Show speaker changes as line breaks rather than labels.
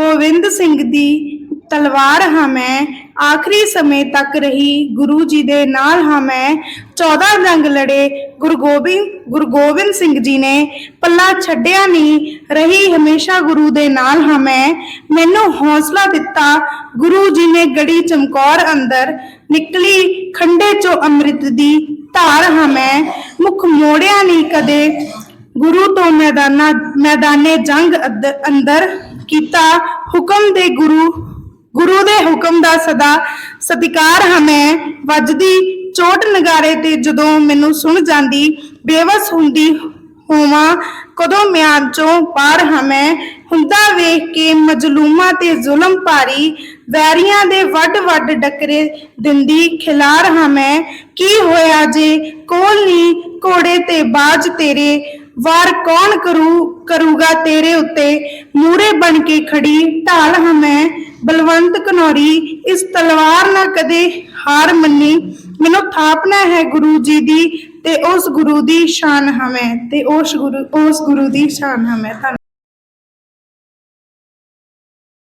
ਗੋਬਿੰਦ ਸਿੰਘ ਦੀ ਤਲਵਾਰ ਹਾਂ ਮੈਂ। ਆਖਰੀ ਸਮੇਂ ਤੱਕ ਰਹੀ ਗੁਰੂ ਜੀ ਦੇ ਨਾਲ ਹਾਂ ਮੈਂ। 14 ਜੰਗ ਲੜੇ ਗੁਰੂ ਗੋਬਿੰਦ ਗੁਰੂ ਗੋਬਿੰਦ ਸਿੰਘ ਜੀ ਨੇ। ਪੱਲਾ ਛੱਡਿਆ ਨਹੀਂ, ਰਹੀ ਹਮੇਸ਼ਾ ਗੁਰੂ ਦੇ ਨਾਲ ਹਾਂ ਮੈਂ। ਮੈਨੂੰ ਹੌਸਲਾ ਦਿੱਤਾ, ਗੁਰੂ ਜੀ ਨੇ ਗੜੀ ਚਮਕੌਰ ਅੰਦਰ ਨਿਕਲੀ, ਖੰਡੇ ਚੋਂ ਅੰਮ੍ਰਿਤ ਦੀ ਧਾਰ ਹਾਂ ਮੈਂ। ਮੁਖ ਮੋੜਿਆ ਨਹੀਂ ਕਦੇ, ਗੁਰੂ ਤੋਂ ਮੈਦਾਨਾ, ਮੈਦਾਨੇ ਜੰਗ ਅੱਦ- ਅੰਦਰ ਕੀਤਾ ਹੁਕਮ ਦੇ ਗੁਰੂ ਗੁਰੂ ਦੇ ਹੁਕਮ ਦਾ ਸਦਾ ਸਤਿਕਾਰ ਹਾਂ ਮੈਂ ਵੱਜਦੀ, ਚੋਟ ਨਗਾਰੇ ਤੇ ਜਦੋਂ ਮੈਨੂੰ ਸੁਣ ਜਾਂਦੀ, ਬੇਵਸ ਹੁੰਦੀ ਹੋਵਾਂ, ਕਦੋਂ ਮਿਆਨ ਚੋਂ ਪਾਰ ਹਾਂ ਹੁੰਦਾ ਵੇਖ ਕੇ ਮਜਲੂਮਾਂ ਤੇ ਜ਼ੁਲਮ ਭਾਰੀ, ਵੈਰੀਆਂ ਦੇ ਵੱਡ ਵੱਡ ਡਕਰੇ ਦਿੰਦੀ, ਖਿਲਾਰ ਹਾਂ ਮੈਂ ਕੀ ਹੋਇਆ ਜੇ, ਕੋਲ ਨੀ ਘੋੜੇ ਤੇ ਬਾਜ ਤੇਰੇ ਵਾਰ ਕੌਣ ਕਰੂ, ਕਰੂਗਾ ਤੇਰੇ ਉੱਤੇ? ਮੂਰੇ ਬਣ ਕੇ ਖੜੀ, ਢਾਲ ਹਾਂ ਬਲਵੰਤ ਕਨੌਰੀ, ਇਸ ਤਲਵਾਰ ਨਾ ਕਦੇ ਹਾਰ ਮੰਨੀ। ਮੈਨੂੰ ਥਾਪਨਾ ਹੈ ਗੁਰੂ ਜੀ ਦੀ, ਤੇ ਉਸ ਗੁਰੂ ਦੀ ਸ਼ਾਨ ਹਾਂ ਤੇ ਉਸ ਗੁਰੂ ਉਸ ਗੁਰੂ ਦੀ ਸ਼ਾਨ ਹਾਂ ਧੰਨ